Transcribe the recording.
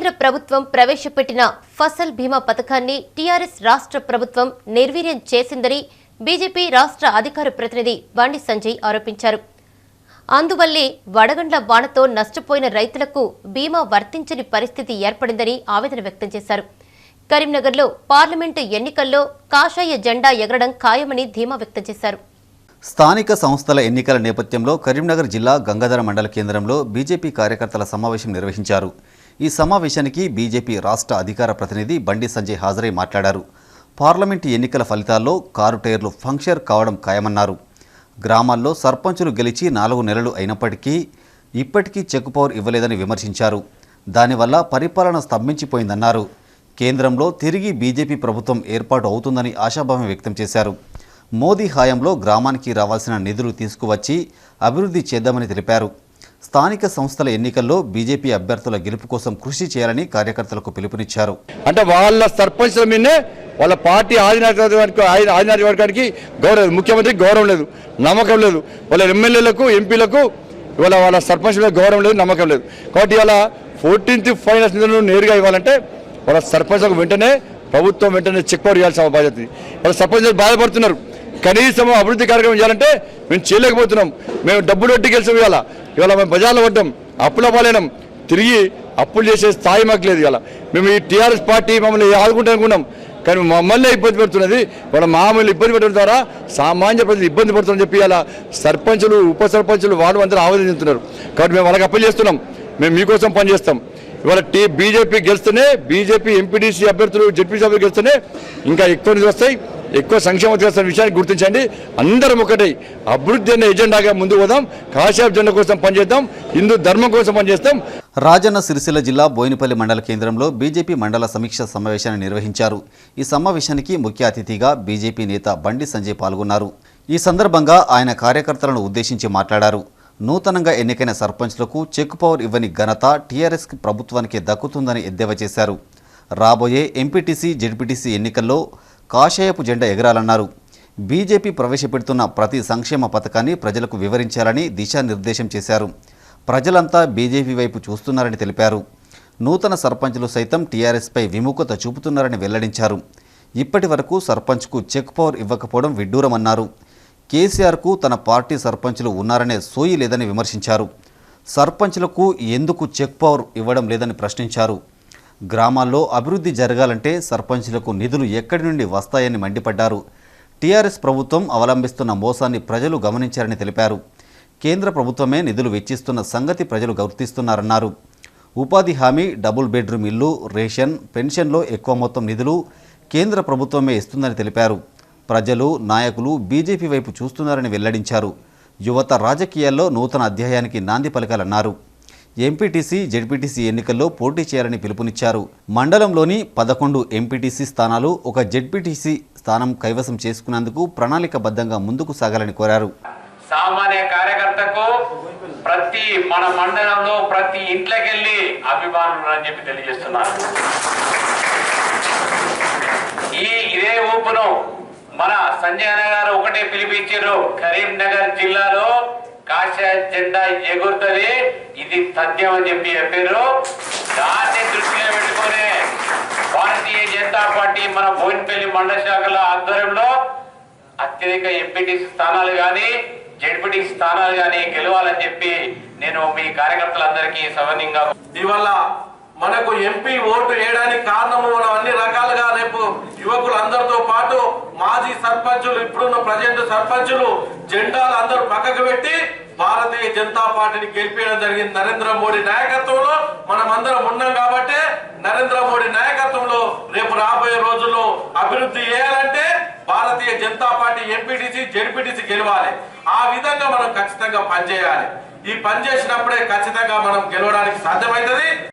కేంద్ర ప్రభుత్వం ప్రవేశపెట్టిన ఫసల్ బీమా పథకాన్ని టీఆర్ఎస్ రాష్ట్ర ప్రభుత్వం నిర్వీర్యం చేసిందని బీజేపీ రాష్ట్ర అధికార ప్రతినిధి బండి సంజయ్ ఆరోపించారు. అందువల్లే వడగండ్ల వానతో నష్టపోయిన రైతులకు బీమా వర్తించని పరిస్థితి ఏర్పడిందని ఆవేదన వ్యక్తం చేశారు. కరీంనగర్లో పార్లమెంటు ఎన్నికల్లో కాషాయ జెండా ఎగరడం ఖాయమని ధీమా వ్యక్తం చేశారు. స్థానిక సంస్థల ఎన్నికల నేపథ్యంలో కరీంనగర్ జిల్లా గంగాధర మండల కేంద్రంలో బీజేపీ కార్యకర్తల సమావేశం నిర్వహించారు. ఈ సమావేశానికి బీజేపీ రాష్ట్ర అధికార ప్రతినిధి బండి సంజయ్ హాజరై మాట్లాడారు. పార్లమెంటు ఎన్నికల ఫలితాల్లో కారు టైర్లు ఫంక్చర్ కావడం ఖాయమన్నారు. గ్రామాల్లో సర్పంచులు గెలిచి నాలుగు నెలలు అయినప్పటికీ ఇప్పటికీ చెక్ పవర్ ఇవ్వలేదని విమర్శించారు. దానివల్ల పరిపాలన స్తంభించిపోయిందన్నారు. కేంద్రంలో తిరిగి బీజేపీ ప్రభుత్వం ఏర్పాటు అవుతుందని ఆశాభావం వ్యక్తం చేశారు. మోదీ హయాంలో గ్రామానికి రావాల్సిన నిధులు తీసుకువచ్చి అభివృద్ధి చేద్దామని తెలిపారు. స్థానిక సంస్థల ఎన్నికల్లో బీజేపీ అభ్యర్థుల గెలుపు కోసం కృషి చేయాలని కార్యకర్తలకు పిలుపునిచ్చారు. అంటే వాళ్ళ సర్పంచ్ల మీదనే వాళ్ళ పార్టీ ఆధినాధికారికి ఆధినాధిక వర్గానికి గౌరవం లేదు. ముఖ్యమంత్రికి గౌరవం లేదు. నమ్మకం లేదు. వాళ్ళ ఎమ్మెల్యేలకు ఎంపీలకు ఇవాళ వాళ్ళ సర్పంచ్ గౌరవం లేదు నమ్మకం లేదు. కాబట్టి ఇవాళ ఫోర్టీన్త్ ఫైనల్స్ నిధులను నేరుగా ఇవ్వాలంటే వాళ్ళ సర్పంచ్లకు వెంటనే ప్రభుత్వం వెంటనే చెక్ పవర్ ఇవ్వాల్సిన బాధ్యత వాళ్ళ సర్పంచ్ బాధపడుతున్నారు. కనీసం అభివృద్ధి కార్యక్రమం చేయాలంటే మేము చేయలేకపోతున్నాం. మేము డబ్బులు వడ్డీ గెలిచి ఇవ్వాలా ఇవాళ మేము బజార్లో పడ్డాం అప్పుల పాలైనాం. తిరిగి అప్పులు చేసే స్థాయి మాకు లేదు ఇవాళ. మేము ఈ టీఆర్ఎస్ పార్టీ మమ్మల్ని ఆదుకుంటా అనుకున్నాం. కానీ మమ్మల్ని ఇబ్బంది పెడుతున్నది వాళ్ళ మామూలు ఇబ్బంది పెట్టడం ద్వారా సామాన్య ప్రజలు ఇబ్బంది పడుతుందని చెప్పి ఇలా సర్పంచులు ఉప సర్పంచులు వాళ్ళు అందరూ ఆవేదన చెందుతున్నారు. కాబట్టి మేము వాళ్ళకి అప్పీల్ చేస్తున్నాం. మేము మీకోసం పనిచేస్తాం ఇవాళ టీ బీజేపీ గెలిస్తేనే బీజేపీ ఎంపీడీసీ అభ్యర్థులు జడ్పీసీ సభ్యులు గెలిస్తేనే ఇంకా ఎక్కువ నిధులు వస్తాయి. ఎక్కువ సంక్షేమ చేస్తున్న విషయాన్ని గుర్తించండి. అందరం ఒకటి. అభివృద్ధి అనే ఎజెండాగా ముందు పోదాం. కాశాబ్ జెండా కోసం పనిచేద్దాం. హిందూ ధర్మం కోసం పనిచేస్తాం. రాజన్న సిరిసిల్ల జిల్లా బోయినపల్లి మండల కేంద్రంలో బీజేపీ మండల సమీక్ష సమావేశాన్ని నిర్వహించారు. ఈ సమావేశానికి ముఖ్య అతిథిగా బీజేపీ నేత బండి సంజయ్ పాల్గొన్నారు. ఈ సందర్భంగా ఆయన కార్యకర్తలను ఉద్దేశించి మాట్లాడారు. నూతనంగా ఎన్నికైన సర్పంచ్లకు చెక్ పవర్ ఇవ్వని ఘనత టీఆర్ఎస్ ప్రభుత్వానికి దక్కుతుందని ఎద్దేవా చేశారు. రాబోయే ఎంపీటీసీ జెడ్పీటీసీ ఎన్నికల్లో కాషాయపు జెండా ఎగరాలన్నారు. బీజేపీ ప్రవేశపెడుతున్న ప్రతి సంక్షేమ పథకాన్ని ప్రజలకు వివరించాలని దిశానిర్దేశం చేశారు. ప్రజలంతా బీజేపీ వైపు చూస్తున్నారని తెలిపారు. నూతన సర్పంచ్లు సైతం టీఆర్ఎస్పై విముఖత చూపుతున్నారని వెల్లడించారు. ఇప్పటి వరకు సర్పంచ్కు చెక్ పవర్ ఇవ్వకపోవడం విడ్డూరమన్నారు. కేసీఆర్కు తన పార్టీ సర్పంచ్లు ఉన్నారనే సోయి లేదని విమర్శించారు. సర్పంచ్లకు ఎందుకు చెక్ పవర్ ఇవ్వడం లేదని ప్రశ్నించారు. గ్రామాల్లో అభివృద్ధి జరగాలంటే సర్పంచ్లకు నిధులు ఎక్కడి నుండి వస్తాయని మండిపడ్డారు. టీఆర్ఎస్ ప్రభుత్వం అవలంబిస్తున్న మోసాన్ని ప్రజలు గమనించారని తెలిపారు. కేంద్ర ప్రభుత్వమే నిధులు వెచ్చిస్తున్న సంగతి ప్రజలు గుర్తిస్తున్నారన్నారు. ఉపాధి హామీ డబుల్ బెడ్రూమ్ ఇల్లు రేషన్ పెన్షన్లో ఎక్కువ మొత్తం నిధులు కేంద్ర ప్రభుత్వమే ఇస్తుందని తెలిపారు. ప్రజలు నాయకులు బీజేపీ వైపు చూస్తున్నారని వెల్లడించారు. యువత రాజకీయాల్లో నూతన అధ్యాయానికి నాంది పలకాలన్నారు. ఎంపీటీసీ జెడ్పీటీసీ ఎన్నికల్లో పోటీ చేయాలని పిలుపునిచ్చారు. మండలంలోని పదకొండు ఎంపీటీసీ స్థానాలు ఒక జెడ్పీటీసీ స్థానం కైవసం చేసుకున్నందుకు ప్రణాళికబద్ధంగా ముందుకు సాగాలని కోరారు. సామాన్య కార్యకర్తకు ప్రతి మన మండలంలో ప్రతి ఇంట్లోకి వెళ్ళి అభిమానులు అని చెప్పి తెలియజేస్తున్నారు. ఈ ఇదే ఊపును మన సంజయ్ గారు ఒకటే పిలిపించారు. కరీంనగర్ జిల్లాలో కాషాయ జెండా ఎగురుతుంది. ఇది సత్యం అని చెప్పి చెప్పారు దాన్ని దృష్టిలో పెట్టుకునే భారతీయ జనతా పార్టీ మన బోయినపల్లి మండల శాఖల ఆధ్వర్యంలో అత్యధిక ఎంపీటీసీ స్థానాలు కానీ జడ్పీటీ స్థానాలు కానీ గెలవాలని చెప్పి నేను మీ కార్యకర్తలందరికీ సవర్ణంగా ఇవాళ మనకు ఎంపీ ఓటు వేయడానికి కారణము మనం అన్ని రకాలుగా రేపు యువకులు అందరితో పాటు మాజీ సర్పంచులు ఇప్పుడున్న ప్రజెంట్ సర్పంచులు జెండాలు అందరూ పక్కకు పెట్టి భారతీయ జనతా పార్టీని గెలిపించడం జరిగింది. నరేంద్ర మోడీ నాయకత్వంలో మనం అందరం ఉన్నాం కాబట్టి నరేంద్ర మోడీ నాయకత్వంలో రేపు రాబోయే రోజుల్లో అభివృద్ధి చేయాలంటే Bharatiya Janata party MPTC ZPTC గెలవాలి. ఆ విధంగా మనం ఖచ్చితంగా పనిచేయాలి. ఈ పని చేసినప్పుడే ఖచ్చితంగా మనం గెలవడానికి సాధ్యమవుతుంది.